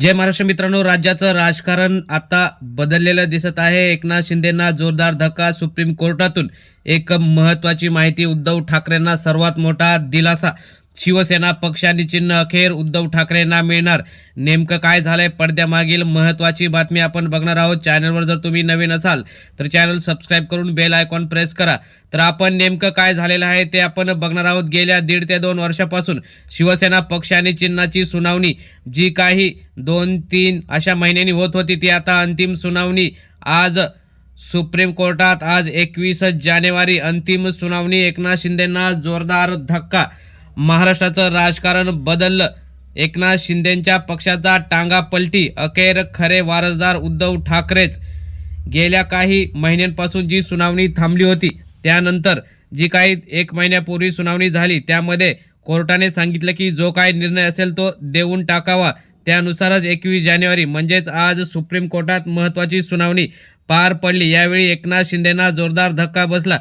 जय महाराष्ट्र मित्रांनो राज्याचं राजकारण आता बदललेलं दिसत आहे. एकनाथ शिंदेना जोरदार धक्का सुप्रीम कोर्टातून. एक महत्वाची माहिती उद्धव ठाकरेंना सर्वात मोठा दिलासा. शिवसेना पक्ष आणि चिन्ह अखेर उद्धव ठाकरेंना मिळणार. नेमकं काय झालंय पडद्यामागील महत्वाची बातमी आपण बघणार आहोत. चॅनलवर जर तुम्ही नवीन असाल तर चॅनल सबस्क्राईब करून बेल आयकॉन प्रेस करा. तर आपण नेमकं काय झालेलं आहे ते आपण बघणार आहोत. गेल्या दीड ते दोन वर्षापासून शिवसेना पक्ष आणि चिन्हाची सुनावणी जी काही दोन तीन अशा महिन्यांनी होत होती ती आता अंतिम सुनावणी. आज सुप्रीम कोर्टात आज एकवीस जानेवारी अंतिम सुनावणी. एकनाथ शिंदेंना जोरदार धक्का. महाराष्ट्राचं राजकारण बदललं. एकनाथ शिंदेंच्या पक्षाचा टांगा पलटी. अखेर खरे वारसदार उद्धव ठाकरेच. गेल्या काही महिन्यांपासून जी सुनावणी थांबली होती त्यानंतर जी काही एक महिन्यापूर्वी सुनावणी झाली त्यामध्ये कोर्टाने सांगितलं की जो काय निर्णय असेल तो देऊन टाकावा. त्यानुसारच एकवीस जानेवारी म्हणजेच आज सुप्रीम कोर्टात महत्त्वाची सुनावणी पार पडली. यावेळी एकनाथ शिंदेना जोरदार धक्का बसला.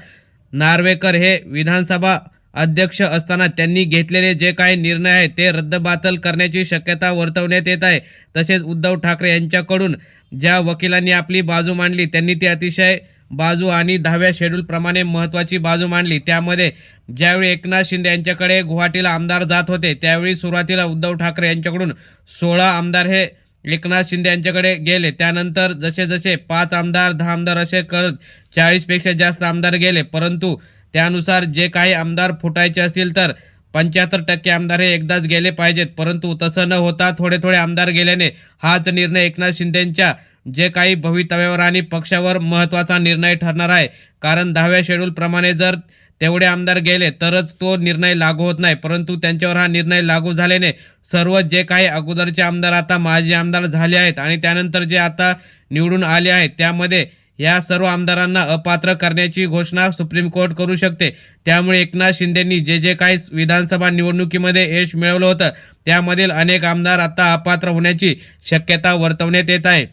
नार्वेकर हे विधानसभा अध्यक्ष असताना त्यांनी घेतलेले जे काही निर्णय आहेत ते रद्दबातल करण्याची शक्यता वर्तवण्यात येत आहे. तसेच उद्धव ठाकरे यांच्याकडून ज्या वकिलांनी आपली बाजू मांडली त्यांनी ती अतिशय बाजू आणि दहाव्या शेड्यूलप्रमाणे महत्त्वाची बाजू मांडली. त्यामध्ये ज्यावेळी एकनाथ शिंदे यांच्याकडे गुवाहाटीला आमदार जात होते त्यावेळी सुरुवातीला उद्धव ठाकरे यांच्याकडून सोळा आमदार हे एकनाथ शिंदे यांच्याकडे गेले. त्यानंतर जसे जसे पाच आमदार दहा आमदार असे करत चाळीसपेक्षा जास्त आमदार गेले. परंतु त्यानुसार जे काही आमदार फुटायचे असतील तर पंच्याहत्तर टक्के आमदार हे एकदाच गेले पाहिजेत. परंतु तसं न होता थोडे थोडे आमदार गेल्याने हाच निर्णय एकनाथ शिंदेंच्या जे काही भवितव्यावर आणि पक्षावर महत्त्वाचा निर्णय ठरणार आहे. कारण दहाव्या शेड्यूलप्रमाणे जर तेवढे आमदार गेले तरच तो निर्णय लागू होत नाही. परंतु त्यांच्यावर हा निर्णय लागू झाल्याने सर्व जे काही अगोदरचे आमदार आता माजी आमदार झाले आहेत आणि त्यानंतर जे आता निवडून आले आहेत त्यामध्ये या सर्व आमदारांना अपात्र करण्याची घोषणा सुप्रीम कोर्ट करू शकते. त्यामुळे एकनाथ शिंदेंनी जे जे काही विधानसभा निवडणुकीमध्ये यश मिळवलं होतं त्यामधील अनेक आमदार आता अपात्र होण्याची शक्यता वर्तवण्यात येत आहे.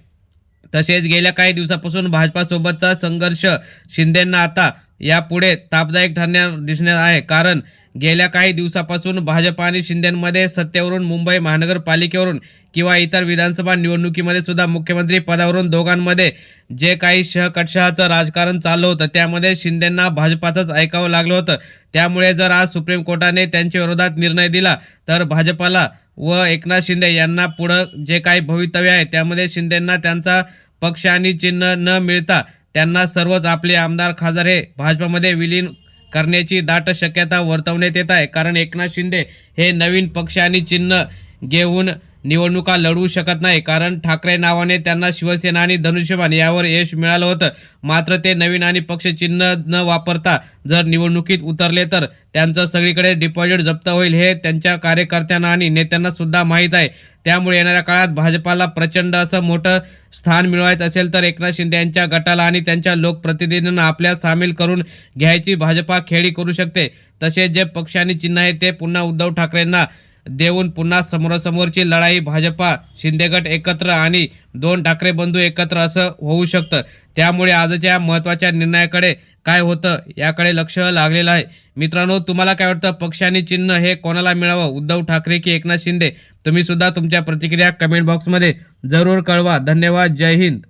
तसेच गेल्या काही दिवसापासून भाजपासोबतचा संघर्ष शिंदेंना आता यापुढे तापदायक ठरणार दिसणार आहे. कारण गेल्या काही दिवसापासून भाजप आणि शिंदेमध्ये सत्तेवरून मुंबई महानगरपालिकेवरून किंवा इतर विधानसभा निवडणुकीमध्ये सुद्धा मुख्यमंत्री पदावरून दोघांमध्ये जे काही शहकटशहाचं राजकारण चाललं होतं त्यामध्ये शिंदेंना भाजपाचंच ऐकावं लागलं होतं. त्यामुळे जर आज सुप्रीम कोर्टाने त्यांच्या विरोधात निर्णय दिला तर भाजपाला व एकनाथ शिंदे यांना पुढं जे काही भवितव्य आहे त्यामध्ये शिंदेंना त्यांचा पक्ष आणि चिन्ह न मिळता त्यांना सर्वच आपले आमदार खासदार हे भाजपामध्ये विलीन करण्याची दाट शक्यता वर्तवण्यात येत आहे. कारण एकनाथ शिंदे हे नवीन पक्ष आणि चिन्ह घेऊन निवडणुका लढवू शकत नाही. कारण ठाकरे नावाने त्यांना शिवसेना आणि धनुष्यबाण यावर यश मिळालं होतं. मात्र ते नवीन आणि पक्षचिन्ह न वापरता जर निवडणुकीत उतरले तर त्यांचं सगळीकडे डिपॉझिट जप्त होईल हे त्यांच्या कार्यकर्त्यांना आणि नेत्यांना सुद्धा माहीत आहे. त्यामुळे येणाऱ्या काळात भाजपाला प्रचंड असं मोठं स्थान मिळवायचं असेल तर एकनाथ शिंदे यांच्या गटाला आणि त्यांच्या लोकप्रतिनिधींना आपल्या सामील करून घ्यायची भाजपा खेळी करू शकते. तसेच जे पक्ष आणि चिन्ह आहे ते पुन्हा उद्धव ठाकरेंना देऊन पुन्हा समोरासमोरची लढाई भाजपा शिंदेगट एकत्र आणि दोन ठाकरे बंधू एकत्र असं होऊ शकतं. त्यामुळे आजच्या महत्त्वाच्या निर्णयाकडे काय होतं याकडे लक्ष लागलेलं आहे. मित्रांनो तुम्हाला काय वाटतं? पक्ष आणि चिन्ह हे कोणाला मिळावं? उद्धव ठाकरे की एकनाथ शिंदे? तुम्ही सुद्धा तुमच्या प्रतिक्रिया कमेंट बॉक्समध्ये जरूर कळवा. धन्यवाद. जय हिंद.